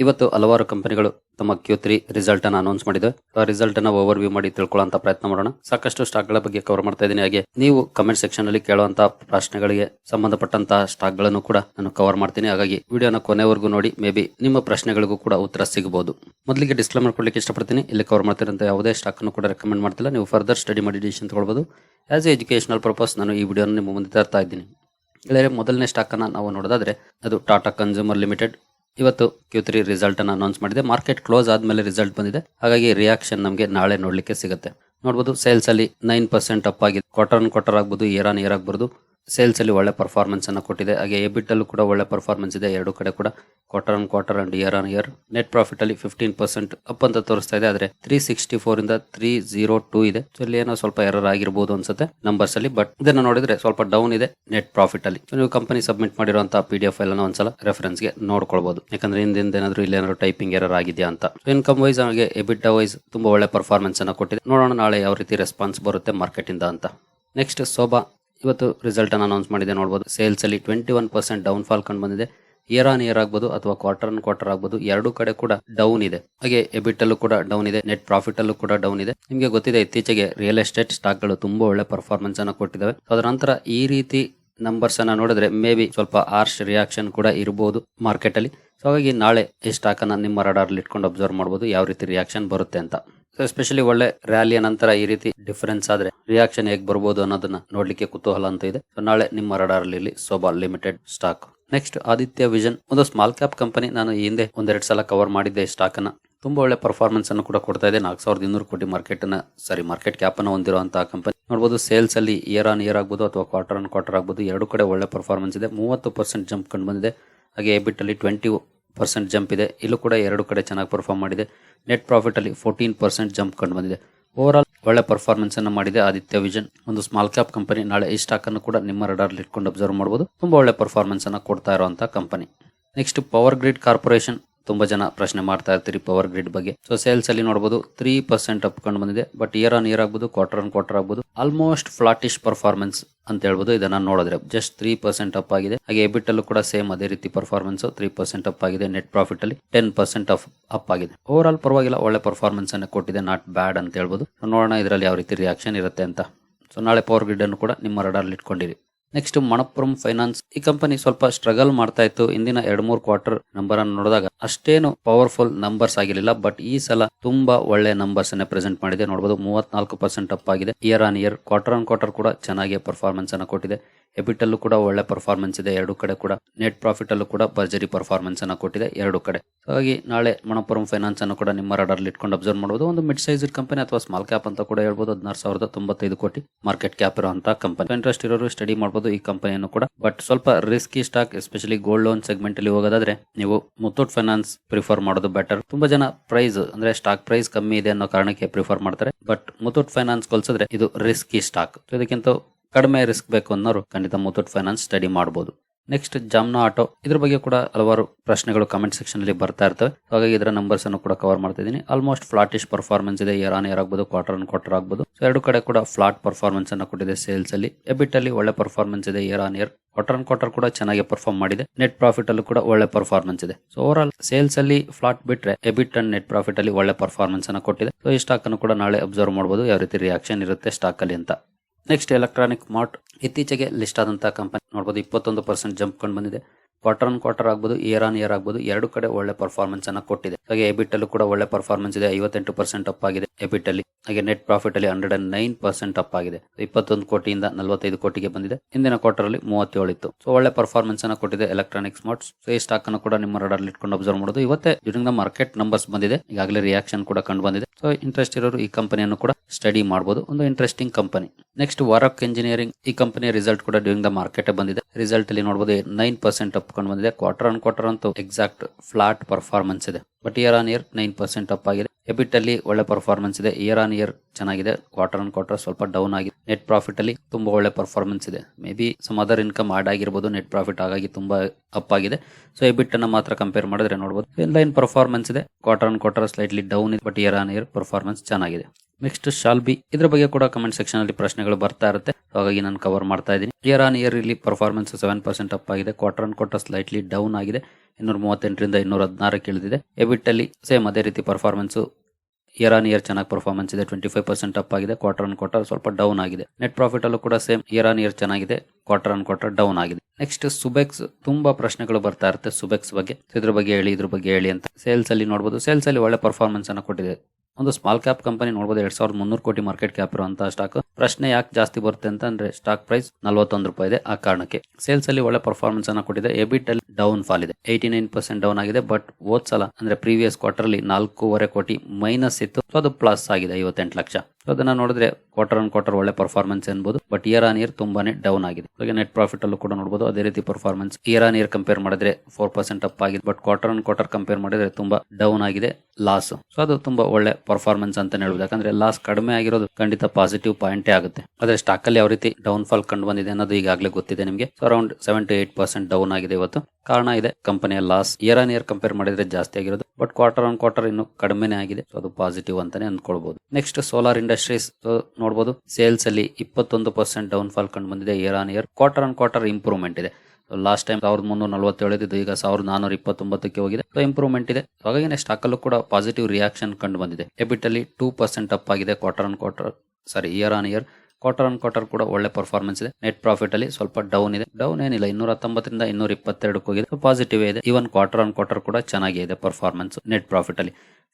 ಇವತ್ತು ಹಲವಾರು ಕಂಪನಿಗಳು ತಮ್ಮ ಕ್ಯೂ ತ್ರೀ ರಿಸಲ್ಟ್ ಅನ್ನು ಅನೌನ್ಸ್ ಮಾಡಿದೆ ಆ ರಿಸಲ್ಟ್ ಅನ್ನ ಓವರ್ ವ್ಯೂ ಮಾಡಿ ತಿಳ್ಕೊಳ್ಳುವಂತ ಪ್ರಯತ್ನ ಮಾಡೋಣ. ಸಾಕಷ್ಟು ಸ್ಟಾಕ್ಗಳ ಬಗ್ಗೆ ಕವರ್ ಮಾಡ್ತಾ ಇದ್ದೀನಿ. ಹಾಗೆ ನೀವು ಕಮೆಂಟ್ ಸೆಕ್ಷನ್ ಅಲ್ಲಿ ಕೇಳುವಂತ ಪ್ರಶ್ನೆಗಳಿಗೆ ಸಂಬಂಧಪಟ್ಟಂತ ಸ್ಟಾಕ್ಗಳನ್ನು ಕೂಡ ನಾನು ಕವರ್ ಮಾಡ್ತೀನಿ. ಹಾಗಾಗಿ ವಿಡಿಯೋನ ಕೊನೆವರೆಗೂ ನೋಡಿ. ಮೇ ಬಿ ನಿಮ್ಮ ಪ್ರಶ್ನೆಗಳಿಗೂ ಕೂಡ ಉತ್ತರ ಸಿಗಬಹುದು. ಮೊದಲಿಗೆ ಡಿಸ್ಕ್ಲೇಮರ್ ಕೊಡ್ಲಿಕ್ಕೆ ಇಷ್ಟಪಡ್ತೀನಿ. ಇಲ್ಲಿ ಕವರ್ ಮಾಡ್ತಿರಂತ ಯಾವುದೇ ಸ್ಟಾಕ್ ಅನ್ನು ಕೂಡ ರೆಕಮೆಂಡ್ ಮಾಡ್ತಿಲ್ಲ. ನೀವು ಫರ್ದರ್ ಸ್ಟಡಿ ಮಾಡಿ ಡಿಸಿಷನ್ ತಗೊಳ್ಬಹುದು ಆಸ್ ಎ ಎಜುಕೇಶನಲ್ ಪರ್ಪಸ್ ನಾನು ಈ ವಿಡಿಯೋನ ನಿಮ್ಮ ಮುಂದೆ ತರ್ತಾ ಇದ್ದೀನಿ. ಮೊದಲನೇ ಸ್ಟಾಕ್ ಅನ್ನ ನಾವು ನೋಡೋದಾದ್ರೆ ಅದು ಟಾಟಾ ಕನ್ಸ್ಯೂಮರ್ ಲಿಮಿಟೆಡ್ ಇವತ್ತು ಕ್ಯೂ ತ್ರೀ ರಿಸಲ್ಟ್ ಅನ್ನ ಅನೌನ್ಸ್ ಮಾಡಿದೆ. ಮಾರ್ಕೆಟ್ ಕ್ಲೋಸ್ ಆದ್ಮೇಲೆ ರಿಸಲ್ಟ್ ಬಂದಿದೆ. ಹಾಗಾಗಿ ರಿಯಾಕ್ಷನ್ ನಮಗೆ ನಾಳೆ ನೋಡ್ಲಿಕ್ಕೆ ಸಿಗುತ್ತೆ. ನೋಡಬಹುದು ಸೇಲ್ಸ್ ಅಲ್ಲಿ ನೈನ್ ಪರ್ಸೆಂಟ್ ಅಪ್ ಆಗಿದೆ. ಕ್ವಾರ್ಟರ್ ಅನ್ ಕ್ವಾರ್ಟರ್ ಆಗ್ಬೋದು ಇಯರ್ ಆನ್ ಇಯರ್ ಆಗ್ಬೋದು. ಸೇಲ್ಸ್ ಅಲ್ಲಿ ಒಳ್ಳೆ ಪರ್ಫಾರ್ಮೆನ್ಸ್ ಅನ್ನು ಕೊಟ್ಟಿದೆ. ಹಾಗೆ ಎಬಿಟಲ್ಲೂ ಕೂಡ ಒಳ್ಳೆ ಪರ್ಫಾರ್ಮೆನ್ಸ್ ಇದೆ. ಎರಡು ಕಡೆ ಕೂಡ quarter on quarter and year on year net profit ಅಲ್ಲಿ ಫಿಫ್ಟೀನ್ ಪರ್ಸೆಂಟ್ ಅಪ್ ಅಂತ ತೋರಿಸ್ತಾ ಇದೆ. ಆದ್ರೆ ತ್ರೀ ಸಿಕ್ಸ್ಟಿ ಫೋರ್ ಇಂದ ತ್ರೀ ಜೀರೋ ಟೂ ಇದೆ. ಇಲ್ಲಿ ಏನೋ ಸ್ವಲ್ಪ ಎರರ್ ಆಗಿರ್ಬೋದು ಅನ್ಸುತ್ತೆ ನಂಬರ್ಸ್ ಅಲ್ಲಿ ಬಟ್ ಇದನ್ನ ನೋಡಿದ್ರೆ ಸ್ವಲ್ಪ ಡೌನ್ ಇದೆ ನೆಟ್ ಪ್ರಾಫಿಟ್ ಅಲ್ಲಿ. ನೀವು ಕಂಪನಿ ಸಬ್ಮಿಟ್ ಮಾಡಿರುವಂತಹ ಪಿ ಡಿ ಎಫ್ ಎಲ್ಲ ಒಂದ್ಸಲ ರೆಫರೆನ್ಸ್ಗೆ ನೋಡ್ಕೊಳ್ಬಹುದು ಯಾಕಂದ್ರೆ ಹಿಂದಿಂದ ಏನಾದ್ರು ಇಲ್ಲಿ ಏನಾದ್ರು ಟೈಪಿಂಗ್ ಎರರ್ ಆಗಿದೆಯಾ ಅಂತ. ಇನ್ಕಮ್ ವೈಸ್ ಹಾಗೆ ಎಬಿಟ್ ವೈಸ್ ತುಂಬಾ ಒಳ್ಳೆ ಪರ್ಫಾರ್ಮೆನ್ಸ್ ಅನ್ನ ಕೊಟ್ಟಿದೆ. ನೋಡೋಣ ನಾಳೆ ಯಾವ ರೀತಿ ರೆಸ್ಪಾನ್ಸ್ ಬರುತ್ತೆ ಮಾರ್ಕೆಟ್ ಇಂದ ಅಂತ. ನೆಕ್ಸ್ಟ್ ಸೋಬಾ ಇವತ್ತು ರಿಸಲ್ಟ್ ಅನ್ನು ಅನೌನ್ಸ್ ಮಾಡಿದೆ ನೋಡಬಹುದು ಸೇಲ್ಸ್ ಅಲ್ಲಿ twenty one percent down fall ಕಂಡು ಬಂದಿದೆ. ಇಯರ್ ಆನ್ ಇಯರ್ ಆಗ್ಬೋದು ಅಥವಾ ಕ್ವಾರ್ಟರ್ ಆನ್ ಕ್ವಾರ್ಟರ್ ಆಗ್ಬೋದು, ಎರಡು ಕಡೆ ಕೂಡ ಡೌನ್ ಇದೆ. ಹಾಗೆ ಎಬಿಟ್ ಅಲ್ಲೂ ಕೂಡ ಡೌನ್ ಇದೆ ನೆಟ್ ಪ್ರಾಫಿಟ್ ಅಲ್ಲೂ ಕೂಡ ಡೌನ್ ಇದೆ. ನಿಮಗೆ ಗೊತ್ತಿದೆ, ಇತ್ತೀಚೆಗೆ ರಿಯಲ್ ಎಸ್ಟೇಟ್ ಸ್ಟಾಕ್ಗಳು ತುಂಬಾ ಒಳ್ಳೆ ಪರ್ಫಾರ್ಮೆನ್ಸ್ ಅನ್ನ ಕೊಟ್ಟಿದ್ದಾವೆ. ಅದರ ನಂತರ ಈ ರೀತಿ ನಂಬರ್ಸ್ ಅನ್ನ ನೋಡಿದ್ರೆ ಮೇ ಬಿ ಸ್ವಲ್ಪ ಆರ್ಶ್ ರಿಯಾಕ್ಷನ್ ಕೂಡ ಇರಬಹುದು ಮಾರ್ಕೆಟ್ ಅಲ್ಲಿ. ಸೊ ಹಾಗಾಗಿ ನಾಳೆ ಈ ಸ್ಟಾಕ್ ಅನ್ನ ನಿಮ್ಮ ರಡಾರ್ ಇಟ್ಕೊಂಡು ಅಬ್ಸರ್ವ್ ಮಾಡಬಹುದು ಯಾವ ರೀತಿ ರಿಯಾಕ್ಷನ್ ಬರುತ್ತೆ ಅಂತ. ಎಸ್ಪೆಷಲಿ ಒಳ್ಳೆ ರ್ಯಾಲಿಯ ನಂತರ ಈ ರೀತಿ ಡಿಫರೆನ್ಸ್ ಆದ್ರೆ ರಿಯಾಕ್ಷನ್ ಹೇಗೆ ಬರ್ಬೋದು ಅನ್ನೋದನ್ನ ನೋಡ್ಲಿಕ್ಕೆ ಕುತೂಹಲ ಅಂತ ಇದೆ. ನಾಳೆ ನಿಮ್ಮ ರಡಾರ್ ಅಲ್ಲಿ Sobha limited stock next Aditya vision ಒಂದು ಸ್ಮಾಲ್ ಕ್ಯಾಪ್ ಕಂಪನಿ ನಾನು ಈ ಹಿಂದೆ ಒಂದೆರಡು ಸಲ ಕವರ್ ಮಾಡಿದ್ದೆ ಸ್ಟಾಕ್ ಅನ್ನ. ತುಂಬಾ ಒಳ್ಳೆ ಪರ್ಫಾರ್ಮೆನ್ಸ್ ಅನ್ನು ಕೂಡ ಕೊಡ್ತಾ ಇದೆ. ನಾಲ್ಕು ಸಾವಿರದ ಇನ್ನೂರು ಕೋಟಿ ಮಾರ್ಕೆಟ್ ಅನ್ನ ಸಾರಿ ಮಾರ್ಕೆಟ್ ಕ್ಯಾಪ್ ಅನ್ನು ಹೊಂದಿರುವಂತಹ ಕಂಪನಿ ನೋಡಬಹುದು ಸೇಲ್ಸ್ ಅಲ್ಲಿ ಇಯರ್ ಆನ್ ಇಯರ್ ಆಗಬಹುದು ಅಥವಾ ಕ್ವಾರ್ಟರ್ ಆನ್ ಕ್ವಾರ್ಟರ್ ಆಗಬಹುದು ಎರಡು ಕಡೆ ಒಳ್ಳೆ ಪರ್ಫಾರ್ಮೆನ್ಸ್ ಇದೆ. ಮೂವತ್ತು ಪರ್ಸೆಂಟ್ ಜಂಪ್ ಕಂಡು ಬಂದಿದೆ. ಹಾಗೆ ಎಬಿಟ್ ಅಲ್ಲಿ ಟ್ವೆಂಟಿ ಪರ್ಸೆಂಟ್ ಜಂಪ್ ಇದೆ. ಇಲ್ಲೂ ಕೂಡ ಎರಡು ಕಡೆ ಚೆನ್ನಾಗಿ ಪರ್ಫಾರ್ಮ್ ಮಾಡಿದೆ. ನೆಟ್ ಪ್ರಾಫಿಟ್ ಅಲ್ಲಿ ಫೋರ್ಟೀನ್ ಪರ್ಸೆಂಟ್ ಜಂಪ್ ಕಂಡು ಬಂದಿದೆ. ಓವರ್ ಒಳ್ಳೆ ಪರ್ಫಾರ್ಮೆನ್ಸ್ ಅನ್ನು ಮಾಡಿದೆ ಆದಿತ್ಯ ವಿಜನ್. ಒಂದು ಸ್ಮಾಲ್ ಕ್ಯಾಪ್ ಕಂಪನಿ ನಾಳೆ ಈ ಸ್ಟಾಕ್ ಅನ್ನು ಕೂಡ ನಿಮ್ಮ ರಡಾರ್ ಇಟ್ಕೊಂಡು ಅಬ್ಸರ್ವ್ ಮಾಡಬಹುದು ತುಂಬಾ ಒಳ್ಳೆ ಪರ್ಫಾರ್ಮೆನ್ಸ್ ಅನ್ನ ಕೊಡ್ತಾ ಇರುವಂತಹ company next power grid corporation ತುಂಬಾ ಜನ ಪ್ರಶ್ನೆ ಮಾಡ್ತಾ ಇರ್ತೀರಿ ಪವರ್ ಗ್ರಿಡ್ ಬಗ್ಗೆ. ಸೊ ಸೇಲ್ಸ್ ಅಲ್ಲಿ ನೋಡಬಹುದು ತ್ರೀ ಪರ್ಸೆಂಟ್ ಅಪ್ ಕಂಡು ಬಂದಿದೆ ಬಟ್ ಇಯರ್ ಆನ್ ಇಯರ್ ಆಗ್ಬೋದು ಕ್ವಾರ್ಟರ್ ಆನ್ ಕ್ವಾರ್ಟರ್ ಆಗ್ಬೋದು. ಆಲ್ಮೋಸ್ಟ್ ಫ್ಲಾಟಿಶ್ ಪರ್ಫಾರ್ಮೆನ್ಸ್ ಅಂತ ಹೇಳ್ಬೋದು ಇದನ್ನ ನೋಡಿದ್ರೆ. ಜಸ್ಟ್ ತ್ರೀ ಪರ್ಸೆಂಟ್ ಅಪ್ ಆಗಿದೆ. ಹಾಗೆ ಎಬಿಟ್ ಅಲ್ಲೂ ಕೂಡ ಸೇಮ್ ಅದೇ ರೀತಿ ಪರ್ಫಾರ್ಮೆನ್ಸ್ ತ್ರೀ ಪರ್ಸೆಂಟ್ ಅಪ್ ಆಗಿದೆ ನೆಟ್ ಪ್ರಾಫಿಟ್ ಅಲ್ಲಿ ಟೆನ್ ಪರ್ಸೆಂಟ್ ಆಫ್ ಅಪ್ ಆಗಿದೆ. ಓವರ್ ಆಲ್ ಪರವಾಗಿಲ್ಲ, ಒಳ್ಳೆ ಪರ್ಫಾರ್ಮೆನ್ಸ್ ಅನ್ನು ಕೊಟ್ಟಿದೆ ನಾಟ್ ಬ್ಯಾಡ್ ಅಂತ ಹೇಳ್ಬೋದು. ನೋಡೋಣ ಇದರಲ್ಲಿ ಯಾವ ರೀತಿ ರಿಯಾಕ್ಷನ್ ಇರುತ್ತೆ ಅಂತ. ಸೊ ನಾಳೆ ಪವರ್ ಗ್ರಿಡ್ ಅನ್ನು ಕೂಡ ನಿಮ್ಮ ರಡಾರ್ ಇಟ್ಕೊಂಡಿರಿ. ನೆಕ್ಸ್ಟ್ ಮಣಪುರಂ ಫೈನಾನ್ಸ್ ಈ ಕಂಪನಿ ಸ್ವಲ್ಪ ಸ್ಟ್ರಗಲ್ ಮಾಡ್ತಾ ಇತ್ತು. ಇಂದಿನ ಎರಡ್ ಮೂರ್ ಕ್ವಾರ್ಟರ್ ನಂಬರ್ ಅನ್ನು ನೋಡಿದಾಗ ಅಷ್ಟೇನು ಪವರ್ಫುಲ್ ನಂಬರ್ಸ್ ಆಗಿರಲಿಲ್ಲ ಬಟ್ ಈ ಸಲ ತುಂಬಾ ಒಳ್ಳೆ ನಂಬರ್ಸ್ ಅನ್ನ ಪ್ರೆಸೆಂಟ್ ಮಾಡಿದೆ. ನೋಡಬಹುದು ಮೂವತ್ನಾಲ್ಕು ಪರ್ಸೆಂಟ್ ಅಪ್ ಆಗಿದೆ. Year on year quarter on quarter ಕೂಡ ಚೆನ್ನಾಗಿ ಪರ್ಫಾರ್ಮೆನ್ಸ್ ಅನ್ನ ಕೊಟ್ಟಿದೆ. ಎಬಿಟ್ ಅಲ್ಲೂ ಕೂಡ ಒಳ್ಳೆ ಪರ್ಫಾರ್ಮೆನ್ಸ್ ಇದೆ. ಎರಡು ಕಡೆ ಕೂಡ ನೆಟ್ ಪ್ರಾಫಿಟ್ ಅಲ್ಲೂ ಕೂಡ ಭರ್ಜರಿ ಪರ್ಫಾರ್ಮೆನ್ಸ್ ಅನ್ನ ಕೊಟ್ಟಿದೆ ಎರಡು ಕಡೆ. ಹಾಗಾಗಿ ನಾಳೆ ಮಣಪುರಂ ಫೈನಾನ್ಸ್ ಅನ್ನು ಕೂಡ ನಿಮ್ಮ ರಡಾರ್ ಇಟ್ಕೊಂಡು ಅಬ್ಸರ್ವ್ ಮಾಡಬಹುದು ಒಂದು ಮಿಡ್ ಸೈಜ್ ಕಂಪನಿ ಅಥವಾ ಸ್ಮಾಲ್ ಕ್ಯಾಪ್ ಅಂತ ಕೂಡ ಹೇಳ್ಬೋದು. ಹದಿನಾರು ಸಾವಿರದ ತೊಂಬತ್ತೈದು ಕೋಟಿ ಮಾರ್ಕೆಟ್ ಕ್ಯಾಪ್ ಇರುವಂತಹ ಕಂಪನಿ ಇಂಟ್ರೆಸ್ಟ್ ಇರೋರು ಸ್ಟಡಿ ಮಾಡಬಹುದು ಈ ಕಂಪನಿಯನ್ನು ಕೂಡ. ಬಟ್ ಸ್ವಲ್ಪ risky stock especially gold loan segment ಅಲ್ಲಿ ಹೋಗೋದಾದ್ರೆ ನೀವು ಮುತ್ತೂಟ್ ಫೈನಾನ್ಸ್ ಪ್ರಿಫರ್ ಮಾಡೋದು ಬೆಟರ್ ತುಂಬಾ ಜನ ಪ್ರೈಸ್ ಅಂದ್ರೆ ಸ್ಟಾಕ್ ಪ್ರೈಸ್ ಕಮ್ಮಿ ಇದೆ ಅನ್ನೋ ಕಾರಣಕ್ಕೆ ಪ್ರಿಫರ್ ಮಾಡ್ತಾರೆ. ಬಟ್ ಮುತ್ತೂಟ್ ಫೈನಾನ್ಸ್ ಹೋಲಿಸಿದ್ರೆ ಇದು ರಿಸ್ಕಿ ಸ್ಟಾಕ್ ಇದಕ್ಕಿಂತ ಕಡಿಮೆ ರಿಸ್ಕ್ ಬೇಕು ಅನ್ನೋರು ಖಂಡಿತ ಮುತ್ತೂಟ್ ಫೈನಾನ್ಸ್ ಸ್ಟಡಿ ಮಾಡಬಹುದು ನೆಕ್ಸ್ಟ್ ಜಾಮ್ನಾ ಆಟೋ, ಇದ್ರ ಬಗ್ಗೆ ಕೂಡ ಹಲವಾರು ಪ್ರಶ್ನೆಗಳು ಕಮೆಂಟ್ ಸೆಕ್ಷನ್ ಅಲ್ಲಿ ಬರ್ತಾ ಇರ್ತವೆ. ಹಾಗಾಗಿ ಇದರ ನಂಬರ್ಸ್ ಅನ್ನು ಕೂಡ ಕವರ್ ಮಾಡ್ತಾ ಇದ್ದೀನಿ. ಆಲ್ಮೋಸ್ಟ್ ಫ್ಲಾಟಿಶ್ ಪರ್ಫಾರ್ಮೆನ್ಸ್ ಇದೆ ಇಯರ್ ಆನ್ ಇಯರ್ ಆಗ್ಬೋದು ಕ್ವಾರ್ಟರ್ ಆನ್ ಕ್ವಾರ್ಟರ್ ಆಗ್ಬೋದು. ಸೊ ಎರಡು ಕಡೆ ಕೂಡ ಫ್ಲಾಟ್ ಪರ್ಫಾರ್ಮೆನ್ಸ್ ಅನ್ನು ಕೊಟ್ಟಿದೆ ಸೇಲ್ಸ್ ಅಲ್ಲಿ. ಎಬಿಟ್ ಅಲ್ಲಿ ಒಳ್ಳೆ ಪರ್ಫಾರ್ಮೆನ್ಸ್ ಇದೆ year on year quarter on quarter ಕೂಡ ಚೆನ್ನಾಗಿ ಪರ್ಫಾರ್ಮ್ ಮಾಡಿದೆ. ನೆಟ್ ಪ್ರಾಫಿಟ್ ಅಲ್ಲೂ ಕೂಡ ಒಳ್ಳೆ ಪರ್ಫಾರ್ಮೆನ್ಸ್ ಇದೆ. ಸೊ ಓವರ್ ಆಲ್ ಸೇಲ್ಸ್ ಅಲ್ಲಿ ಫ್ಲಾಟ್ ಬಿಟ್ರೆ ಎಬಿಟ್ ಅಂಡ್ ನೆಟ್ ಪ್ರಾಫಿಟ್ ಅಲ್ಲಿ ಒಳ್ಳೆ ಪರ್ಫಾರ್ಮೆನ್ಸ್ ಅನ್ನು ಕೊಟ್ಟಿದೆ. ಸೊ ಈ ಸ್ಟಾಕ್ ಅನ್ನು ಕೂಡ ನಾಳೆ ಅಬ್ಸರ್ವ್ ಮಾಡಬಹುದು ಯಾವ ರೀತಿ ರಿಯಾಕ್ಷನ್ ಇರುತ್ತೆ ಸ್ಟಾಕ್ ಅಲ್ಲಿ ಅಂತ. ನೆಕ್ಸ್ಟ್ ಎಲೆಕ್ಟ್ರಾನಿಕ್ ಮಾರ್ಟ್ ಇತ್ತೀಚೆಗೆ ಲಿಸ್ಟ್ ಆದಂತಹ ಕಂಪನಿ ನೋಡಬಹುದು ಇಪ್ಪತ್ತೊಂದು ಪರ್ಸೆಂಟ್ ಜಂಪ್ ಕಂಡು ಬಂದಿದೆ. ಕ್ವಾರ್ಟರ್ ಆನ್ ಕ್ವಾರ್ಟರ್ ಆಗ್ಬೋದು ಇಯರ್ ಆನ್ ಇಯರ್ ಆಗ್ಬೋದು, ಎರಡು ಕಡೆ ಒಳ್ಳೆ ಪರ್ಫಾರ್ಮೆನ್ಸ್ ಅನ್ನ ಕೊಟ್ಟಿದೆ. ಹಾಗೆ ಎಬಿಟ್ ಅಲ್ಲೂ ಕೂಡ ಒಳ್ಳೆ ಪರ್ಫಾರ್ಮೆನ್ಸ್ ಇದೆ, ಐವತ್ತೆಂಟು ಪರ್ಸೆಂಟ್ ಅಪ್ ಆಗಿದೆ ಎಬಿಟ್ ಅಲ್ಲಿ. ಹಾಗೆ ನೆಟ್ ಪ್ರಾಫಿಟ್ ಅಲ್ಲಿ hundred and nine percent up ಆಗಿದೆ. ಇಪ್ಪತ್ತೊಂದು ಕೋಟಿಯಿಂದ ನಲವತ್ತೈದು ಕೋಟಿಗೆ ಬಂದಿದೆ. ಹಿಂದಿನ ಕ್ವಾರ್ಟರ್ ಅಲ್ಲಿ ಮೂವತ್ತೇಳು ಇತ್ತು. ಸೊ ಒಳ್ಳೆ ಪರ್ಫಾರ್ಮೆನ್ಸ್ ಅನ್ನ ಕೊಟ್ಟಿದೆ ಎಲೆಕ್ಟ್ರಾನಿಕ್ ಸ್ಮಾರ್ಟ್ಸ್ ಸೊ ಈ ಸ್ಟಾಕ್ ಅನ್ನು ಕೂಡ ನಿಮ್ಮ ರಡಾರ್ ಇಟ್ಕೊಂಡು ಅಬ್ಸರ್ವ್ ಮಾಡೋದು. ಇವತ್ತೇ ಡ್ಯೂರಿಂಗ್ ದ ಮಾರ್ಕೆಟ್ ನಂಬರ್ಸ್ ಬಂದಿದೆ. ಈಗಾಗಲೇ ರಿಯಾಕ್ಷನ್ ಕೂಡ ಕಂಡು ಬಂದಿದೆ. ಸೊ ಇಂಟ್ರೆಸ್ಟ್ ಇರೋರು ಈ ಕಂಪನಿಯನ್ನು ಕೂಡ ಸ್ಟಡಿ ಮಾಡಬಹುದು ಒಂದು ಇಂಟ್ರೆಸ್ಟಿಂಗ್ ಕಂಪನಿ ನೆಕ್ಸ್ಟ್ ವಾರಕ್ ಇಂಜಿನಿಯರಿಂಗ್ ಈ ಕಂಪನಿಯ ರಿಸಲ್ಟ್ ಕೂಡ ಡ್ಯೂರಿಂಗ್ ದ ಮಾರ್ಕೆಟ್ ಬಂದಿದೆ. ರಿಸಲ್ಟ್ ಅಲ್ಲಿ ನೋಡಬಹುದು ನೈನ್ ಪರ್ಸೆಂಟ್ ಅಪ್ ಕಂಡು ಬಂದಿದೆ. ಕ್ವಾರ್ಟರ್ ಆನ್ ಕ್ವಾರ್ಟರ್ ಅಂತೂ ಎಕ್ಸಾಕ್ಟ್ ಫ್ಲಾಟ್ ಪರ್ಫಾರ್ಮೆನ್ಸ್ ಇದೆ. But year on year nine percent up ಆಗಿದೆ. ಎಬಿಟ್ ಅಲ್ಲಿ ಒಳ್ಳೆ ಪರ್ಫಾರ್ಮೆನ್ಸ್ ಇದೆ. ಇಯರ್ ಆನ್ ಇಯರ್ ಚೆನ್ನಾಗಿದೆ. ಕ್ವಾರ್ಟರ್ ಆನ್ ಕ್ವಾರ್ಟರ್ ಸ್ವಲ್ಪ ಡೌನ್ ಆಗಿದೆ. ನೆಟ್ ಪ್ರಾಫಿಟ್ ಅಲ್ಲಿ ತುಂಬಾ ಒಳ್ಳೆ ಪರ್ಫಾರ್ಮೆನ್ಸ್ ಇದೆ. Maybe some other income add ಆಗಿರ್ಬೋದು. ನೆಟ್ ಪ್ರಾಫಿಟ್ ಹಾಗಾಗಿ ತುಂಬಾ ಅಪ್ ಆಗಿದೆ. ಸೊ ಎಬಿಟ್ ಅನ್ನ ಮಾತ್ರ ಕಂಪೇರ್ ಮಾಡಿದ್ರೆ ನೋಡಬಹುದು ಲೈನ್ ಪರ್ಫಾರ್ಮೆನ್ಸ್ ಇದೆ. Quarter on quarter slightly down ಇದೆ. But year on year performance ಚೆನ್ನಾಗಿದೆ. ನೆಕ್ಸ್ಟ್ ಶಾಲ್ಬಿ ಇದ್ರ ಬಗ್ಗೆ ಕೂಡ ಕಮೆಂಟ್ ಸೆಕ್ಷನ್ ಅಲ್ಲಿ ಪ್ರಶ್ನೆಗಳು ಬರ್ತಾ ಇರುತ್ತೆ. ಹಾಗಾಗಿ ನಾನು ಕವರ್ ಮಾಡ್ತಾ ಇದ್ದೀನಿ. ಇಯರ್ ಆನ್ ಇಯರ್ ಇಲ್ಲಿ ಪರ್ಫಾರ್ಮೆನ್ಸ್ ಸೆವೆನ್ ಪರ್ಸೆಂಟ್ ಅಪ್ ಆಗಿದೆ. Quarter on quarter slightly down ಆಗಿದೆ. ಇನ್ನೂರ ಮೂವತ್ತೆಂಟರಿಂದ ಇನ್ನೂರ ಹದಿನಾರಕ್ಕೆ ಇಳಿದಿದೆ. ಎಬಿಟ್ ಅಲ್ಲಿ ಸೇಮ್ ಅದೇ ರೀತಿ ಪರ್ಫಾರ್ಮೆನ್ಸ್ ಇಯರ್ ಆನ್ ಇಯರ್ ಚೆನ್ನಾಗಿ ಪರ್ಫಾರ್ಮೆನ್ಸ್ ಇದೆ. ಟ್ವೆಂಟಿ ಫೈವ್ ಪರ್ಸೆಂಟ್ ಅಪ್ ಆಗಿದೆ. ಕ್ವಾರ್ಟರ್ ಆನ್ ಕ್ವಾರ್ಟರ್ ಸ್ವಲ್ಪ ಡೌನ್ ಆಗಿದೆ. ನೆಟ್ ಪ್ರಾಫಿಟ್ ಅಲ್ಲೂ ಕೂಡ ಸೇಮ್ ಇಯರ್ ಆನ್ ಇಯರ್ ಚೆನ್ನಾಗಿದೆ. ಕ್ವಾರ್ಟರ್ ಆನ್ ಕ್ವಾರ್ಟರ್ ಡೌನ್ ಆಗಿದೆ. ನೆಕ್ಸ್ಟ್ ಸುಬೆಕ್ಸ್ ತುಂಬಾ ಪ್ರಶ್ನೆಗಳು ಬರ್ತಾ ಇರುತ್ತೆ ಸುಬೆಕ್ಸ್ ಬಗ್ಗೆ. ಇದ್ರ ಬಗ್ಗೆ ಹೇಳಿ, ಇದ್ರ ಬಗ್ಗೆ ಹೇಳಿ ಅಂತ. ಸೇಲ್ಸ್ ಅಲ್ಲಿ ನೋಡಬಹುದು ಸೇಲ್ಸ್ ಅಲ್ಲಿ ಒಳ್ಳೆ ಪರ್ಫಾರ್ಮೆನ್ಸ್ ಅನ್ನ ಕೊಟ್ಟಿದೆ. ಒಂದು ಸ್ಮಾಲ್ ಕ್ಯಾಪ್ ಕಂಪನಿ ನೋಡಬಹುದು ಎರಡ್ ಸಾವಿರದ ಮುನ್ನೂರು ಕೋಟಿ ಮಾರ್ಕೆಟ್ ಕ್ಯಾಪ್ ಇರುವಂತಹ ಸ್ಟಾಕ್ ಪ್ರಶ್ನೆ ಯಾಕೆ ಜಾಸ್ತಿ ಬರುತ್ತೆ ಅಂತ ಅಂದ್ರೆ ಸ್ಟಾಕ್ ಪ್ರೈಸ್ ನಲವತ್ತೊಂದು ರೂಪಾಯಿ ಇದೆ ಆ ಕಾರಣಕ್ಕೆ. ಸೇಲ್ಸ್ ಅಲ್ಲಿ ಒಳ್ಳೆ ಪರ್ಫಾರ್ಮೆನ್ಸ್ ಅನ್ನ ಕೊಟ್ಟಿದೆ. ಎಬಿಟ್ ಅಲ್ಲಿ ಡೌನ್ ಫಾಲ್ ಇದೆ. ಏಯ್ಟಿ ನೈನ್ ಪರ್ಸೆಂಟ್ ಡೌನ್ ಆಗಿದೆ. ಬಟ್ ಹೋದ್ ಸಲ, ಅಂದ್ರೆ ಪ್ರೀವಿಯಸ್ ಕ್ವಾರ್ಟರ್ ಅಲ್ಲಿ ನಾಲ್ಕೂವರೆ ಕೋಟಿ ಮೈನಸ್ ಇತ್ತು. ಸೊ ಅದು ಪ್ಲಸ್ ಆಗಿದೆ ಐವತ್ತೆಂಟು ಲಕ್ಷ. ಸೊ ಅದನ್ನ ನೋಡಿದ್ರೆ ಕ್ವಾರ್ಟರ್ ಅನ್ ಕ್ವಾರ್ಟರ್ ಒಳ್ಳೆ ಪರ್ಫಾರ್ಮೆನ್ಸ್ ಅನ್ಬೋದು ಬಟ್ ಇಯರ್ ಆನ್ ಇಯರ್ ತುಂಬಾನೇ ಡೌನ್ ಆಗಿದೆ. ಹಾಗೆ ನೆಟ್ ಪ್ರಾಫಿಟ್ ಅಲ್ಲೂ ಕೂಡ ನೋಡಬಹುದು ಅದೇ ರೀತಿ performance year on year compare ಮಾಡಿದ್ರೆ ಫೋರ್ ಪರ್ಸೆಂಟ್ ಅಪ್ ಆಗಿದೆ. But quarter on quarter compare ಮಾಡಿದ್ರೆ ತುಂಬಾ ಡೌನ್ ಆಗಿದೆ ಲಾಸ್ ಸೊ ಅದು ತುಂಬಾ ಒಳ್ಳೆ ಪರ್ಫಾರ್ಮೆನ್ಸ್ ಅಂತ ಹೇಳ್ಬೋದು. ಯಾಕಂದ್ರೆ ಲಾಸ್ ಕಡಿಮೆ ಆಗಿರೋದು ಖಂಡಿತ ಪಾಸಿಟಿವ್ ಪಾಯಿಂಟೇ ಆಗುತ್ತೆ. ಆದ್ರೆ ಸ್ಟಾಕ್ ಅಲ್ಲಿ ಯಾವ ರೀತಿ ಡೌನ್ ಫಾಲ್ ಕಂಡು ಬಂದಿದೆ ಅನ್ನೋದು ಈಗಾಗಲೇ ಗೊತ್ತಿದೆ ನಿಮಗೆ. So around seven to eight percent down ಆಗಿದೆ ಇವತ್ತು. ಕಾರಣ ಇದೆ ಕಂಪನಿಯ loss year on year compare ಮಾಡಿದ್ರೆ ಜಾಸ್ತಿ ಆಗಿರೋದು. ಬಟ್ ಕ್ವಾರ್ಟರ್ ಆನ್ ಕ್ವಾರ್ಟರ್ ಇನ್ನು ಕಡಿಮೆನೇ ಆಗಿದೆ. ಅದು ಪಾಸಿಟಿವ್ ಅಂತಾನೆ ಅಂದ್ಕೊಳ್ಬಹುದು ನೆಕ್ಸ್ಟ್ ಸೋಲಾರ್ ಇಂಡಸ್ಟ್ರೀಸ್ ನೋಡಬಹುದು ಸೇಲ್ಸ್ ಅಲ್ಲಿ ಇಪ್ಪತ್ತೊಂದು ಪರ್ಸೆಂಟ್ ಡೌನ್ ಫಾಲ್ ಕಂಡು ಬಂದಿದೆ year on year quarter on quarter improvement ಇದೆ. ಲಾಸ್ಟ್ ಟೈಮ್ ಸಾವಿರದ ಮುನ್ನೂರ ನಲವತ್ತೇಳು ಇದು ಈಗ ಸಾವಿರದ ನಾನೂರ ಇಪ್ಪತ್ತೊಂಬತ್ತಕ್ಕೆ ಹೋಗಿದೆ. ಸೊ ಇಂಪ್ರೂವ್ಮೆಂಟ್ ಇದೆ. ಹಾಗಾಗಿ ಸ್ಟಾಕ್ ಅಲ್ಲೂ ಕೂಡ ಪಾಸಿಟಿವ್ ರಿಯಾಕ್ಷನ್ ಕಂಡು ಬಂದಿದೆ. ಎಬಿಟ್ ಅಲ್ಲಿ ಟೂ ಪರ್ಸೆಂಟ್ ಅಪ್ ಆಗಿದೆ quarter on quarter sorry year on year quarter on quarter ಕೂಡ ಒಳ್ಳೆ ಪರ್ಫಾರ್ಮೆನ್ಸ್ ಇದೆ. ನೆಟ್ ಪ್ರಾಫಿಟ್ ಅಲ್ಲಿ ಸ್ವಲ್ಪ ಡೌನ್ ಇದೆ. ಡೌನ್ ಏನಿಲ್ಲ ಇನ್ನೂರ ಹತ್ತೊಂಬತ್ತರಿಂದ ಇನ್ನೂರ ಇಪ್ಪತ್ತೆರಡಕ್ಕೆ ಹೋಗಿದೆ ಪಾಸಿಟಿವ್ ಇದೆ. ಇವನ್ ಕ್ವಾರ್ಟರ್ ಆನ್ ಕ್ವಾರ್ಟರ್ ಕೂಡ ಚೆನ್ನಾಗಿದೆ ಇದೆ ಪರ್ಫಾರ್ಮೆನ್ಸ್ ನೆಟ್ ಪ್ರಾಫಿಟ್ ಅಲ್ಲಿ.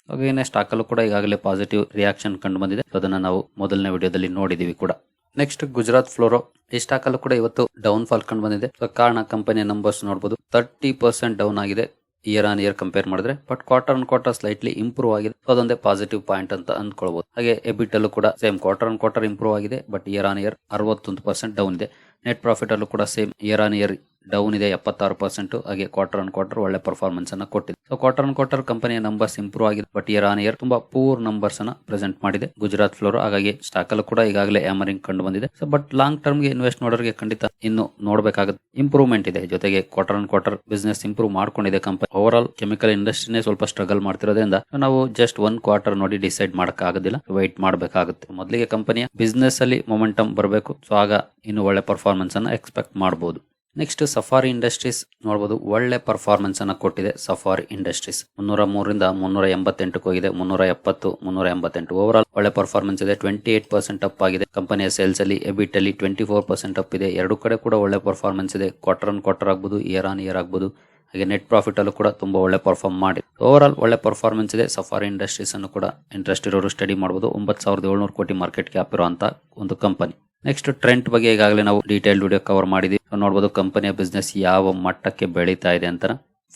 ಹಾಗೆ ಸ್ಟಾಕ್ ಅಲ್ಲೂ ಕೂಡ ಈಗಾಗಲೇ ಪಾಸಿಟಿವ್ ರಿಯಾಕ್ಷನ್ ಕಂಡು ಬಂದಿದೆ. ಅದನ್ನ ನಾವು ಮೊದಲನೇ ವಿಡಿಯೋದಲ್ಲಿ ನೋಡಿದೀವಿ ಕೂಡ. ನೆಕ್ಸ್ಟ್ ಗುಜರಾತ್ ಫ್ಲೋರೋ ಈ ಸ್ಟಾಕ್ ಅಲ್ಲೂ ಕೂಡ ಇವತ್ತು ಡೌನ್ ಫಾಲ್ ಕಂಡು ಬಂದಿದೆ. ಕಾರಣ ಕಂಪನಿಯ ನಂಬರ್ಸ್ ನೋಡಬಹುದು ತರ್ಟಿ ಪರ್ಸೆಂಟ್ ಡೌನ್ ಆಗಿದೆ. ಇಯರ್ ಆನ್ ಇಯರ್ ಕಂಪೇರ್ ಮಾಡಿದ್ರೆ but quarter on quarter slightly improve ಆಗಿದೆ. ಅದೊಂದೇ ಪಾಸಿಟಿವ್ ಪಾಯಿಂಟ್ ಅಂತ ಅಂದ್ಕೊಳ್ಬಹುದು ಹಾಗೆ ಎಬಿಟ್ ಅಲ್ಲೂ ಕೂಡ same quarter on quarter improve ಆಗಿದೆ ಬಟ್ ಇಯರ್ ಆನ್ ಇಯರ್ ಅರವತ್ತೊಂದು ಪರ್ಸೆಂಟ್ ಡೌನ್ ಇದೆ. ನೆಟ್ ಪ್ರಾಫಿಟ್ ಅಲ್ಲೂ ಕೂಡ same year on year down ಇದೆ ಎಪ್ಪತ್ತಾರು ಪರ್ಸೆಂಟ್ ಹಾಗೆ ಕ್ವಾರ್ಟರ್ ಆನ್ ಕ್ವಾರ್ಟರ್ ಒಳ್ಳೆ ಪರ್ಫಾರ್ಮೆನ್ಸ್ ಅನ್ನ ಕೊಟ್ಟಿದೆ. ಸೊ ಕ್ವಾರ್ಟರ್ ಅನ್ ಕ್ವಾರ್ಟರ್ ಕಂಪನಿಯ ನಂಬರ್ಸ್ ಇಂಪ್ರೂವ್ ಆಗಿದೆ ಬಟ್ ಇಯರ್ ಆನ್ ಇಯರ್ ತುಂಬಾ ಪೂರ್ ನಂಬರ್ಸ್ ಅನ್ನ ಪ್ರೆಸೆಂಟ್ ಮಾಡಿದೆ. ಗುಜರಾತ್ ಫ್ಲೋರ್ ಹಾಗಾಗಿ ಸ್ಟಾಕ್ ಅಲ್ಲೂ ಕೂಡ ಈಗಾಗಲೇ ಆಮರಿಂಗ್ ಕಂಡು ಬಂದಿದೆ. ಸೊ ಬಟ್ ಲಾಂಗ್ ಟರ್ಮ್ಗೆ ಇನ್ವೆಸ್ಟ್ ಮಾಡೋರಿಗೆ ಖಂಡಿತ ಇನ್ನು ನೋಡಬೇಕಾಗುತ್ತೆ. ಇಂಪ್ರೂವ್ಮೆಂಟ್ ಇದೆ, ಜೊತೆಗೆ quarter on quarter business improve ಮಾಡ್ಕೊಂಡಿದೆ ಕಂಪನಿ ಓವರ್ ಆಲ್ ಕೆಮಿಕಲ್ ಇಂಡಸ್ಟ್ರಿನೇ ಸ್ವಲ್ಪ ಸ್ಟ್ರಗಲ್ ಮಾಡ್ತಿರೋದ್ರಿಂದ ನಾವು ಜಸ್ಟ್ ಒನ್ ಕ್ವಾರ್ಟರ್ ನೋಡಿ ಡಿಸೈಡ್ ಮಾಡಕ್ ಆಗೋದಿಲ್ಲ ವೈಟ್ ಮಾಡಬೇಕಾಗುತ್ತೆ. ಮೊದಲಿಗೆ ಕಂಪನಿಯ ಬಿಸ್ನೆಸ್ ಅಲ್ಲಿ ಮೊಮೆಂಟಮ್ ಬರಬೇಕು ಸೊ ಆಗ ಇನ್ನು ಒಳ್ಳೆ ಪರ್ಫಾರ್ಮೆನ್ಸ್ ಅನ್ನ ಎಕ್ಸ್ಪೆಕ್ಟ್ ಮಾಡಬಹುದು ನೆಕ್ಸ್ಟ್ ಸಫಾರಿ ಇಂಡಸ್ಟ್ರೀಸ್ ನೋಡಬಹುದು ಒಳ್ಳೆ ಪರ್ಫಾರ್ಮೆನ್ಸ್ ಅನ್ನ ಕೊಟ್ಟಿದೆ ಸಫಾರಿ ಇಂಡಸ್ಟ್ರೀಸ್ ಮುನ್ನೂರ ಮೂರರಿಂದ ಮುನ್ನೂರ ಎಂಬತ್ತೆಂಟಕ್ಕೆ ಹೋಗಿದೆ, ಮುನ್ನೂರ ಎಪ್ಪತ್ತು, ಮುನ್ನೂರ ಎಂಬತ್ತೆಂಟು. ಓವರ್ ಆಲ್ ಒಳ್ಳೆ ಪರ್ಫಾರ್ಮೆನ್ಸ್ ಇದೆ ಟ್ವೆಂಟಿ ಏಟ್ ಪರ್ಸೆಂಟ್ ಅಪ್ ಆಗಿದೆ. ಕಂಪನಿಯ ಸೇಲ್ಸ್ ಅಲ್ಲಿ ಎಬಿಟ್ ಅಲ್ಲಿ ಟ್ವೆಂಟಿ ಫೋರ್ ಪರ್ಸೆಂಟ್ ಅಪ್ ಇದೆ. ಎರಡು ಕಡೆ ಕೂಡ ಒಳ್ಳೆ ಪರ್ಫಾರ್ಮೆನ್ಸ್ ಇದೆ. ಕ್ವಾರ್ಟರ್ ಅನ್ ಕ್ವಾರ್ಟರ್ ಆಗ್ಬೋದು ಇಯರ್ ಆನ್ ಇಯರ್ ಆಗ್ಬೋದು. ಹಾಗೆ ನೆಟ್ ಪ್ರಾಫಿಟ್ ಅಲ್ಲೂ ಕೂಡ ತುಂಬಾ ಒಳ್ಳೆ ಪರ್ಫಾರ್ಮ್ ಮಾಡಿ. ಓವರ್ ಆಲ್ ಒಳ್ಳೆ ಪರ್ಫಾರ್ಮೆನ್ಸ್ ಇದೆ. ಸಫಾರಿ ಇಂಡಸ್ಟ್ರೀಸ್ ಅನ್ನು ಕೂಡ ಇಂಟ್ರೆಸ್ಟ್ ಇರೋರು ಸ್ಟಡಿ ಮಾಡಬಹುದು ಒಂಬತ್ತು ಸಾವಿರದ ಏಳ್ನೂರು ಕೋಟಿ ಮಾರ್ಕೆಟ್ ಕ್ಯಾಪ್ ಇರುವಂತಹ ಒಂದು ಕಂಪನಿ ನೆಕ್ಸ್ಟ್ ಟ್ರೆಂಡ್ ಬಗ್ಗೆ ಈಗಾಗಲೇ ನಾವು ಡೀಟೇಲ್ ವಿಡಿಯೋ ಕವರ್ ಮಾಡಿದ್ವಿ. ನೋಡ್ಬೋದು ಕಂಪನಿಯ ಬಿಸ್ನೆಸ್ ಯಾವ ಮಟ್ಟಕ್ಕೆ ಬೆಳೀತಾ ಇದೆ ಅಂತ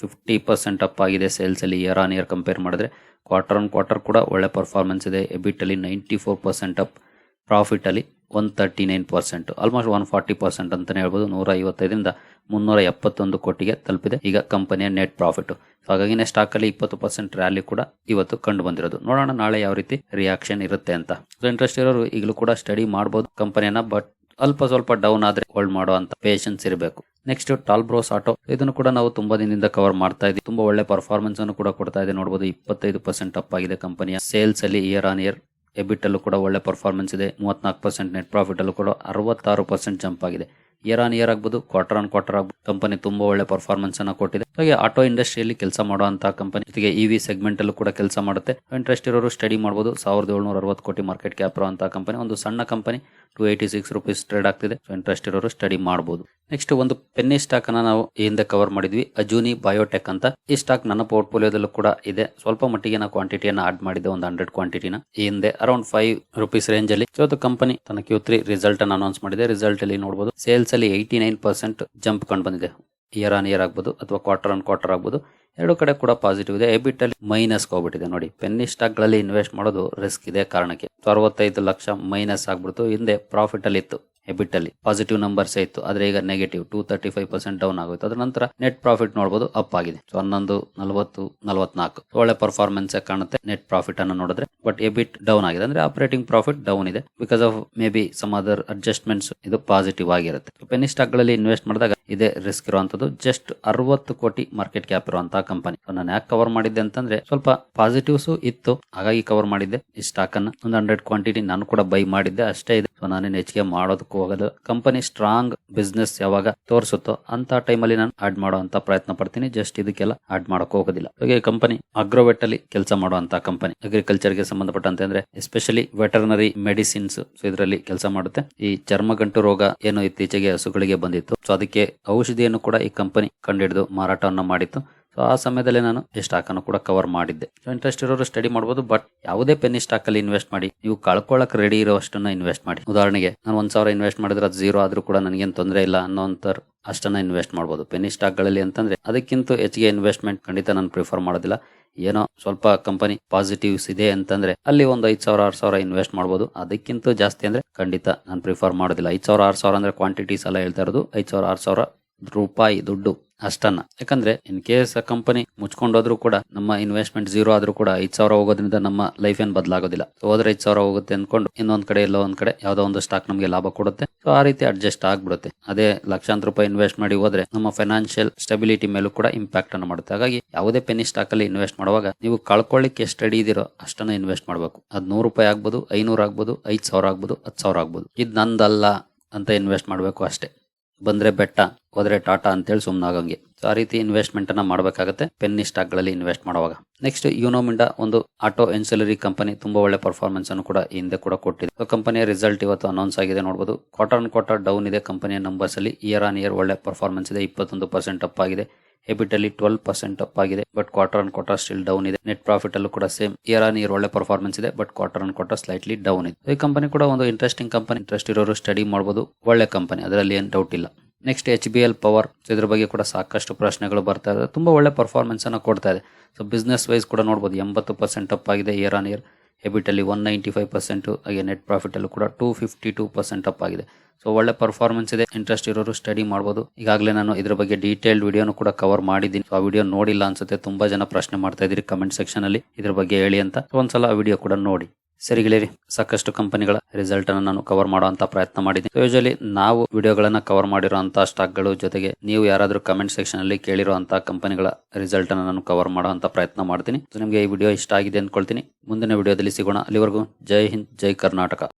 ಫಿಫ್ಟಿ ಪರ್ಸೆಂಟ್ ಅಪ್ ಆಗಿದೆ ಸೇಲ್ಸ್ ಅಲ್ಲಿ ಇಯರ್ ಆನ್ ಇಯರ್ ಕಂಪೇರ್ ಮಾಡಿದ್ರೆ. ಕ್ವಾರ್ಟರ್ ಆನ್ ಕ್ವಾರ್ಟರ್ ಕೂಡ ಒಳ್ಳೆ ಪರ್ಫಾರ್ಮೆನ್ಸ್ ಇದೆ. ಎಬಿಟ್ ಅಲ್ಲಿ ninety four percent up profit ಅಲ್ಲಿ one thirty nine percent almost one forty percent ಅಂತಲೇ ಹೇಳ್ಬೋದು. ನೂರ ಐವತ್ತೈದರಿಂದ ಮುನ್ನೂರ ಎಪ್ಪತ್ತೊಂದು ಕೋಟಿಗೆ ತಲುಪಿದೆ ಈಗ ಕಂಪನಿಯ ನೆಟ್ ಪ್ರಾಫಿಟ್ ಹಾಗಾಗಿ ಸ್ಟಾಕ್ ಅಲ್ಲಿ ಇಪ್ಪತ್ತು ಪರ್ಸೆಂಟ್ ರ್ಯಾಲಿ ಕೂಡ ಇವತ್ತು ಕಂಡು ಬಂದಿರೋದು. ನೋಡೋಣ ನಾಳೆ ಯಾವ ರೀತಿ ರಿಯಾಕ್ಷನ್ ಇರುತ್ತೆ ಅಂತ. ಇಂಟ್ರೆಸ್ಟ್ ಇರೋರು ಈಗಲೂ ಕೂಡ ಸ್ಟಡಿ ಮಾಡಬಹುದು ಕಂಪನಿಯನ್ನ ಬಟ್ ಅಲ್ಪ ಸ್ವಲ್ಪ ಡೌನ್ ಆದ್ರೆ ಹೋಲ್ಡ್ ಮಾಡೋ ಅಂತ ಪೇಷನ್ಸ್ ಇರಬೇಕು. ನೆಕ್ಸ್ಟ್ ಟಾಲ್ಬ್ರೋಸ್ ಆಟೋ ಇದನ್ನು ಕೂಡ ನಾವು ತುಂಬಾ ದಿನದಿಂದ ಕವರ್ ಮಾಡ್ತಾ ಇದ್ದೀವಿ. ತುಂಬಾ ಒಳ್ಳೆ ಪರ್ಫಾರ್ಮೆನ್ಸ್ ಅನ್ನು ಕೂಡ ಕೊಡ್ತಾ ಇದೆ. ನೋಡಬಹುದು ಇಪ್ಪತ್ತೈದು ಪರ್ಸೆಂಟ್ ಅಪ್ ಆಗಿದೆ ಕಂಪನಿಯ ಸೇಲ್ಸ್ ಅಲ್ಲಿ ಇಯರ್ ಆನ್ ಇಯರ್ ಎಬಿಟ್ ಅಲ್ಲೂ ಕೂಡ ಒಳ್ಳೆ ಪರ್ಫಾರ್ಮೆನ್ಸ್ ಇದೆ. ಮೂವತ್ನಾಲ್ಕು ಪರ್ಸೆಂಟ್ ನೆಟ್ ಪ್ರಾಫಿಟ್ ಅಲ್ಲೂ ಕೂಡ ಅರವತ್ತಾರು ಪರ್ಸೆಂಟ್ ಜಂಪ್ ಆಗಿದೆ. ಇಯರ್ ಆನ್ ಇಯರ್ ಆಗ್ಬೋದು ಕ್ವಾರ್ಟರ್ ಆನ್ ಕ್ವಾರ್ಟರ್ ಆಗ್ಬೋದು. ಕಂಪನಿ ತುಂಬಾ ಒಳ್ಳೆ ಪರ್ಫಾರ್ಮೆನ್ಸ್ ಅನ್ನ ಕೊಟ್ಟಿದೆ. ಹಾಗೆ ಆಟೋ ಇಂಡಸ್ಟ್ರಿಯಲ್ಲಿ ಕೆಲಸ ಮಾಡುವಂತಹ ಕಂಪನಿ ಜೊತೆಗೆ ಇವಿ ಸೆಗ್ಮೆಂಟ್ ಅಲ್ಲೂ ಕೂಡ ಕೆಲಸ ಮಾಡುತ್ತೆ. ಇಂಟ್ರೆಸ್ಟ್ ಇರೋರು ಸ್ಟಡಿ ಮಾಡಬಹುದು ಸಾವಿರದ ಏಳ್ನೂರ ಅರವತ್ತು ಕೋಟಿ ಮಾರ್ಕೆಟ್ ಕ್ಯಾಪ್ ಇರುವಂತಹ ಕಂಪನಿ ಒಂದು ಸಣ್ಣ company two eighty six rupees trade ಆಗ್ತಿದೆ ಇಂಟ್ರೆಸ್ಟ್ ಇರೋರು ಸ್ಟಡಿ ಮಾಡಬಹುದು ನೆಕ್ಸ್ಟ್ ಒಂದು ಪೆನ್ನಿ ಸ್ಟಾಕ್ ಅನ್ನ ನಾವು ಹಿಂದೆ ಕವರ್ ಮಾಡಿದ್ವಿ. ಅಜೂನಿ ಬಯೋಟೆಕ್ ಅಂತ. ಈ ಸ್ಟಾಕ್ ನನ್ನ ಪೋರ್ಟ್ಫೋಲಿಯೋದಲ್ಲೂ ಕೂಡ ಇದೆ. ಸ್ವಲ್ಪ ಮಟ್ಟಿಗೆ ನಾವು ಕ್ವಾಂಟಿಟಿಯನ್ನ ಆಡ್ ಮಾಡಿದೆ ಒಂದು ಹಂಡ್ರೆಡ್ ಕ್ವಾಂಟಿಟಿನ ಈ ಹಿಂದೆ ಅರೌಂಡ್ ಫೈವ್ ರುಪೀಸ್ ರೇಂಜ್ ಅಲ್ಲಿ. ಇವತ್ತು ಕಂಪನಿ ತನ್ನ ಕ್ಯೂ ತ್ರೀ ರಿಸಲ್ಟ್ ಅನ್ನು ಅನೌನ್ಸ್ ಮಾಡಿದೆ. ರಿಸಲ್ಟ್ ಅಲ್ಲಿ ನೋಡಬಹುದು ಸೇಲ್ಸ್ ಅಲ್ಲಿ ಏಯ್ಟಿ ನೈನ್ ಪರ್ಸೆಂಟ್ ಜಂಪ್ ಕಂಡು ಬಂದಿದೆ. ಇಯರ್ ಆನ್ ಇಯರ್ ಆಗ್ಬೋದು ಅಥವಾ ಕ್ವಾರ್ಟರ್ ಆನ್ ಕ್ವಾರ್ಟರ್ ಆಗ್ಬೋದು. ಎರಡು ಕಡೆ ಕೂಡ ಪಾಸಿಟಿವ್ ಇದೆ. ಎಬಿಟ್ ಅಲ್ಲಿ ಮೈನಸ್ ಹೋಗ್ಬಿಟ್ಟಿದೆ ನೋಡಿ. ಪೆನ್ನಿ ಸ್ಟಾಕ್ಗಳಲ್ಲಿ ಇನ್ವೆಸ್ಟ್ ಮಾಡೋದು ರಿಸ್ಕ್ ಇದೆ ಕಾರಣಕ್ಕೆ. ಅರವತ್ತೈದು ಲಕ್ಷ ಮೈನಸ್ ಆಗ್ಬಿಡ್ತು. ಹಿಂದೆ ಪ್ರಾಫಿಟ್ ಅಲ್ಲಿ ಇತ್ತು. ಎಬಿಟ್ ಅಲ್ಲಿ. ಪಾಸಿಟಿವ್ ನಂಬರ್ಸ್ ಇತ್ತು. ಆದ್ರೆ ಈಗ negative two thirty five percent down ಆಗುತ್ತೆ ಅದ್ರ ನಂತರ ನೆಟ್ ಪ್ರಾಫಿಟ್ ನೋಡಬಹುದು ಅಪ್ ಆಗಿದೆ. ಸೊ ಹನ್ನೊಂದು, ನಲವತ್ತು, ನಲವತ್ನಾಲ್ಕು. ಒಳ್ಳೆ ಪರ್ಫಾರ್ಮೆನ್ಸ್ ಕಾಣುತ್ತೆ ನೆಟ್ ಪ್ರಾಫಿಟ್ ಅನ್ನು ನೋಡಿದ್ರೆ. ಬಟ್ ಎಬಿಟ್ ಡೌನ್ ಆಗಿದೆ. ಅಂದ್ರೆ ಆಪರೇಟಿಂಗ್ ಪ್ರಾಫಿಟ್ ಡೌನ್ ಇದೆ. Because of maybe some other adjustments ಇದು ಪಾಸಿಟಿವ್ ಆಗಿರುತ್ತೆ. ಪೆನಿ ಸ್ಟಾಕ್ಗಳಲ್ಲಿ ಇನ್ವೆಸ್ಟ್ ಮಾಡಿದಾಗ ಇದೇ ರಿಸ್ಕ್ ಇರುವಂತದ್ದು. ಜಸ್ಟ್ ಅರವತ್ತು ಕೋಟಿ ಮಾರ್ಕೆಟ್ ಕ್ಯಾಪ್ ಇರುವಂತಹ ಕಂಪನಿ ನಾನು ಯಾಕೆ ಕವರ್ ಮಾಡಿದ್ದೆ ಅಂತಂದ್ರೆ ಸ್ವಲ್ಪ ಪಾಸಿಟಿವ್ಸ್ ಇತ್ತು. ಹಾಗಾಗಿ ಕವರ್ ಮಾಡಿದ್ದೆ. ಈ ಸ್ಟಾಕ್ ಅನ್ನ ಒಂದು ಹಂಡ್ರೆಡ್ ಕ್ವಾಂಟಿಟಿ ನಾನು ಕೂಡ ಬೈ ಮಾಡಿದ್ದೆ. ಅಷ್ಟೇ ಇದೆ. ಸೊ ನಾನೇನು ಹೆಚ್ಚಿಗೆ ಮಾಡೋದಕ್ಕೂ ಹೋಗೋದು ಕಂಪನಿ ಸ್ಟ್ರಾಂಗ್ ಬಿಸ್ನೆಸ್ ಯಾವಾಗ ತೋರಿಸುತ್ತೋ ಅಂತ ಟೈಮಲ್ಲಿ ನಾನು ಆಡ್ ಮಾಡುವಂತ ಪ್ರಯತ್ನ ಪಡ್ತೀನಿ. ಜಸ್ಟ್ ಇದಕ್ಕೆಲ್ಲ ಆಡ್ ಮಾಡಕ್ ಹೋಗೋದಿಲ್ಲ. ಹಾಗೆ ಕಂಪನಿ ಅಗ್ರೋವೆಟ್ ಅಲ್ಲಿ ಕೆಲಸ ಮಾಡುವಂತ ಕಂಪನಿ ಅಗ್ರಿಕಲ್ಚರ್ಗೆ ಸಂಬಂಧಪಟ್ಟಂತೆ ಅಂದ್ರೆ ಎಸ್ಪೆಷಲಿ ವೆಟರ್ನರಿ ಮೆಡಿಸಿನ್ಸ್ ಸೊ ಇದರಲ್ಲಿ ಕೆಲಸ ಮಾಡುತ್ತೆ. ಈ ಚರ್ಮಗಂಟು ರೋಗ ಏನು ಇತ್ತೀಚೆಗೆ ಹಸುಗಳಿಗೆ ಬಂದಿತ್ತು. ಸೊ ಅದಕ್ಕೆ ಔಷಧಿಯನ್ನು ಕೂಡ ಈ ಕಂಪನಿ ಕಂಡುಹಿಡಿದು ಮಾರಾಟವನ್ನು ಮಾಡಿತ್ತು. ಸೊ ಆ ಸಮಯದಲ್ಲಿ ನಾನು ಈ ಸ್ಟಾಕ್ ಅನ್ನು ಕೂಡ ಕವರ್ ಮಾಡಿದ್ದೆ. ಸೊ ಇಂಟ್ರೆಸ್ಟ್ ಇರೋರು ಸ್ಟಡಿ ಮಾಡಬಹುದು ಬಟ್ ಯಾವುದೇ ಪೆನ್ನಿ ಸ್ಟಾಕ್ ಅಲ್ಲಿ ಇನ್ವೆಸ್ಟ್ ಮಾಡಿ, ನೀವು ಕಳ್ಕೊಳ್ಳಕ್ ರೆಡಿ ಇರೋಷ್ಟನ್ನ ಇನ್ವೆಸ್ಟ್ ಮಾಡಿ. ಉದಾಹರಣೆಗೆ, ನಾನು ಒಂದ್ ಸಾವಿರ ಇನ್ವೆಸ್ಟ್ ಮಾಡಿದ್ರೆ ಅದು ಜೀರೋ ಆದ್ರೂ ಕೂಡ ನನಗೇನು ತೊಂದರೆ ಇಲ್ಲ ಅನ್ನೋಂತರ್ ಅಷ್ಟನ್ನ ಇನ್ವೆಸ್ಟ್ ಮಾಡಬಹುದು ಪೆನ್ನಿ ಸ್ಟಾಕ್ಗಳಲ್ಲಿ ಅಂತಂದ್ರೆ, ಅದಕ್ಕಿಂತ ಹೆಚ್ಚಿಗೆ ಇನ್ವೆಸ್ಟ್ಮೆಂಟ್ ಖಂಡಿತ ನಾನು ಪ್ರಿಫರ್ ಮಾಡೋದಿಲ್ಲ. ಏನೋ ಸ್ವಲ್ಪ ಕಂಪನಿ ಪಾಸಿಟಿವ್ಸ್ ಇದೆ ಅಂತಂದ್ರೆ, ಅಲ್ಲಿ ಒಂದು ಐದ್ ಸಾವಿರ, ಆರು ಸಾವಿರ ಇನ್ವೆಸ್ಟ್ ಮಾಡಬಹುದು ಅದಕ್ಕಿಂತ ಜಾಸ್ತಿ ಅಂದ್ರೆ ಖಂಡಿತ ನಾನು ಪ್ರಿಫರ್ ಮಾಡೋದಿಲ್ಲ. ಐದ್ ಸಾವಿರ, ಆರು ಸಾವಿರ ಅಂದ್ರೆ ಕ್ವಾಂಟಿಟೀಸ್ ಎಲ್ಲ ಹೇಳ್ತಾ ಇರೋದು. ಐದ್ ಸಾವಿರ, ಆರು ಸಾವಿರ ರೂಪಾಯಿ ದುಡ್ಡು ಅಷ್ಟನ್ನ. ಯಾಕಂದ್ರೆ ಇನ್ ಕೇಸ್ ಕಂಪನಿ ಮುಚ್ಕೊಂಡೋದ್ರು ಕೂಡ ನಮ್ಮ ಇನ್ವೆಸ್ಟ್ಮೆಂಟ್ ಜೀರೋ ಆದ್ರೂ ಕೂಡ ಐದ್ ಸಾವಿರ ಹೋಗೋದ್ರಿಂದ ನಮ್ಮ ಲೈಫ್ ಏನ್ ಬದಲಾಗೋದಿಲ್ಲ. ಹೋದ್ರೆ ಐದ್ ಸಾವಿರ ಹೋಗುತ್ತೆ ಅನ್ಕೊಂಡು ಇನ್ನೊಂದ್ ಕಡೆ ಎಲ್ಲೋ ಒಂದ್ ಕಡೆ ಯಾವ್ದೋ ಒಂದು ಸ್ಟಾಕ್ ನಮಗೆ ಲಾಭ ಕೊಡುತ್ತೆ. ಸೊ ಆ ರೀತಿ ಅಡ್ಜಸ್ಟ್ ಆಗ್ಬಿಡುತ್ತೆ. ಅದೇ ಲಕ್ಷಾಂತರ ರೂಪಾಯಿ ಇನ್ವೆಸ್ಟ್ ಮಾಡಿ ಹೋದ್ರೆ ನಮ್ಮ ಫೈನಾನ್ಷಿಯಲ್ ಸ್ಟೆಬಿಲಿಟಿ ಮೇಲೂ ಕೂಡ ಇಂಪ್ಯಾಕ್ಟ್ ಅನ್ನು ಮಾಡುತ್ತೆ. ಹಾಗಾಗಿ ಯಾವುದೇ ಪೆನಿ ಸ್ಟಾಕ್ ಅಲ್ಲಿ ಇನ್ವೆಸ್ಟ್ ಮಾಡುವಾಗ ನೀವು ಕಳ್ಕೊಳ್ಳಿಕ್ಕೆ ಎಷ್ಟು ರೆಡಿ ಇದೀರೋ ಅಷ್ಟನ್ನ ಇನ್ವೆಸ್ಟ್ ಮಾಡಬೇಕು. ಅದ್ ನೂರು ರೂಪಾಯಿ ಆಗ್ಬೋದು, ಐನೂರು ಆಗ್ಬೋದು, ಐದ್ ಸಾವಿರ ಆಗ್ಬೋದು, ಹತ್ತು ಸಾವಿರ ಆಗ್ಬೋದು. ಇದು ನಂದಲ್ಲ ಅಂತ ಇನ್ವೆಸ್ಟ್ ಮಾಡಬೇಕು ಅಷ್ಟೇ. ಬಂದ್ರೆ ಬೆಟ್ಟ, ಹೋದ್ರೆ ಟಾಟಾ ಅಂತೇಳಿ ಸುಮ್ಮನಾಗಂಗೆ ಸೊ ಆ ರೀತಿ ಇನ್ವೆಸ್ಟ್ಮೆಂಟ್ ಅನ್ನ ಮಾಡಬೇಕಾಗುತ್ತೆ ಪೆನ್ನಿ ಸ್ಟಾಕ್ಗಳಲ್ಲಿ ಇನ್ವೆಸ್ಟ್ ಮಾಡುವಾಗ ನೆಕ್ಸ್ಟ್ ಯುನೋಮಿಂಡ ಒಂದು ಆಟೋ ಎನ್ಸಲರಿ ಕಂಪನಿ ತುಂಬಾ ಒಳ್ಳೆ ಪರ್ಫಾರ್ಮೆನ್ಸ್ ಅನ್ನು ಕೂಡ ಹಿಂದೆ ಕೂಡ ಕೊಟ್ಟಿದೆ. ಸೊ ಕಂಪನಿಯ ರಿಸಲ್ಟ್ ಇವತ್ತು ಅನೌನ್ಸ್ ಆಗಿದೆ ನೋಡಬಹುದು ಕ್ವಾರ್ಟರ್ ಆನ್ ಕ್ವಾರ್ಟರ್ ಡೌನ್ ಇದೆ, ಕಂಪನಿಯ ನಂಬರ್ಸ್ ಅಲ್ಲಿ ಇಯರ್ ಆನ್ ಇಯರ್ ಒಳ್ಳೆ ಪರ್ಫಾರ್ಮೆನ್ಸ್ ಇದೆ, ಇಪ್ಪತ್ತೊಂದು ಪರ್ಸೆಂಟ್ ಅಪ್ ಆಗಿದೆ. ಎಬಿಟ್ ಅಲ್ಲಿ ಟ್ವೆಲ್ ಪರ್ಸೆಂಟ್ ಅಪ್ ಆಗಿದೆ, but quarter on quarter still down ಇದೆ. ನೆಟ್ ಪ್ರಾಫಿಟ್ ಅಲ್ಲೂ ಕೂಡ ಸೇಮ್ ಇಯರ್ ಆನ್ ಇಯರ್ ಒಳ್ಳೆ ಪರ್ಫಾರ್ಮೆನ್ಸ್ ಇದೆ but quarter on quarter slightly down ಇದೆ. ಈ ಕಂಪನಿ ಕೂಡ ಒಂದು ಇಂಟ್ರೆಸ್ಟಿಂಗ್ ಕಂಪನಿ ಇಂಟ್ರೆಸ್ಟ್ ಇರೋರು ಸ್ಟಡಿ ಮಾಡಬಹುದು ಒಳ್ಳೆ ಕಂಪನಿ ಅದರಲ್ಲಿ ಏನು ಡೌಟ್ ಇಲ್ಲ. Next H B L power ಇದ್ರ ಬಗ್ಗೆ ಕೂಡ ಸಾಕಷ್ಟು ಪ್ರಶ್ನೆಗಳು ಬರ್ತಾ ಇದೆ. ತುಂಬಾ ಒಳ್ಳೆ ಪರ್ಫಾರ್ಮೆನ್ಸ್ ಅನ್ನು ಕೊಡ್ತಾ ಇದೆ. ಸೊ ಬಿಸ್ನೆಸ್ ವೈಸ್ ಕೂಡ ನೋಡಬಹುದು ಎಂಬತ್ತು ಪರ್ಸೆಂಟ್ ಅಪ್ ಆಗಿದೆ ಇಯರ್ ಆನ್ ಇಯರ್ ಎಬಿಟ್ ಅಲ್ಲಿ ಒನ್ ನೈಂಟಿ ಫೈವ್ ಪರ್ಸೆಂಟ್ ಹಾಗೆ ನೆಟ್ ಪ್ರಾಫಿಟ್ ಅಲ್ಲೂ ಕೂಡ two fifty two percent up ಆಗಿದೆ. ಸೊ ಒಳ್ಳೆ ಪರ್ಫಾರ್ಮೆನ್ಸ್ ಇದೆ. ಇಂಟ್ರೆಸ್ಟ್ ಇರೋರು ಸ್ಟಡಿ ಮಾಡಬಹುದು ಈಗಾಗಲೇ ನಾನು ಇದ್ರ ಬಗ್ಗೆ ಡೀಟೇಲ್ಡ್ ವಿಡಿಯೋನು ಕೂಡ ಕವರ್ ಮಾಡಿದ್ದೀನಿ. ಸೊ ಆ ವಿಡಿಯೋ ನೋಡಿಲ್ಲ ಅನ್ಸುತ್ತೆ. ತುಂಬಾ ಜನ ಪ್ರಶ್ನೆ ಮಾಡ್ತಾ ಇದ್ದೀರಿ. ಕಮೆಂಟ್ ಸೆಕ್ಷನ್ ಅಲ್ಲಿ ಇದ್ರ ಬಗ್ಗೆ ಹೇಳಿ ಅಂತ. ಒಂದ್ಸಲ ಆ ವಿಡಿಯೋ ಕೂಡ ನೋಡಿ. ಸರಿ ಸಾಕಷ್ಟು ಕಂಪನಿಗಳ ರಿಸಲ್ಟ್ ಅನ್ನು ನಾನು ಕವರ್ ಮಾಡುವಂತ ಪ್ರಯತ್ನ ಮಾಡಿದ್ದೀನಿ ಯೂಶಲಿ ನಾವು ವಿಡಿಯೋಗಳನ್ನ ಕವರ್ ಮಾಡಿರುವಂತಹ ಸ್ಟಾಕ್ಗಳು ಜೊತೆಗೆ ನೀವು ಯಾರಾದರೂ ಕಮೆಂಟ್ ಸೆಕ್ಷನ್ ಅಲ್ಲಿ ಕೇಳಿರುವಂತಹ ಕಂಪನಿಗಳ ರಿಸಲ್ಟ್ ಅನ್ನು ನಾನು ಕವರ್ ಮಾಡುವಂತ ಪ್ರಯತ್ನ ಮಾಡ್ತೀನಿ. ನಿಮಗೆ ಈ ವಿಡಿಯೋ ಇಷ್ಟ ಆಗಿದೆ ಅಂದ್ಕೊಳ್ತೀನಿ. ಮುಂದಿನ ವಿಡಿಯೋದಲ್ಲಿ ಸಿಗೋಣ. ಅಲ್ಲಿವರೆಗೂ ಜೈ ಹಿಂದ್, ಜೈ ಕರ್ನಾಟಕ.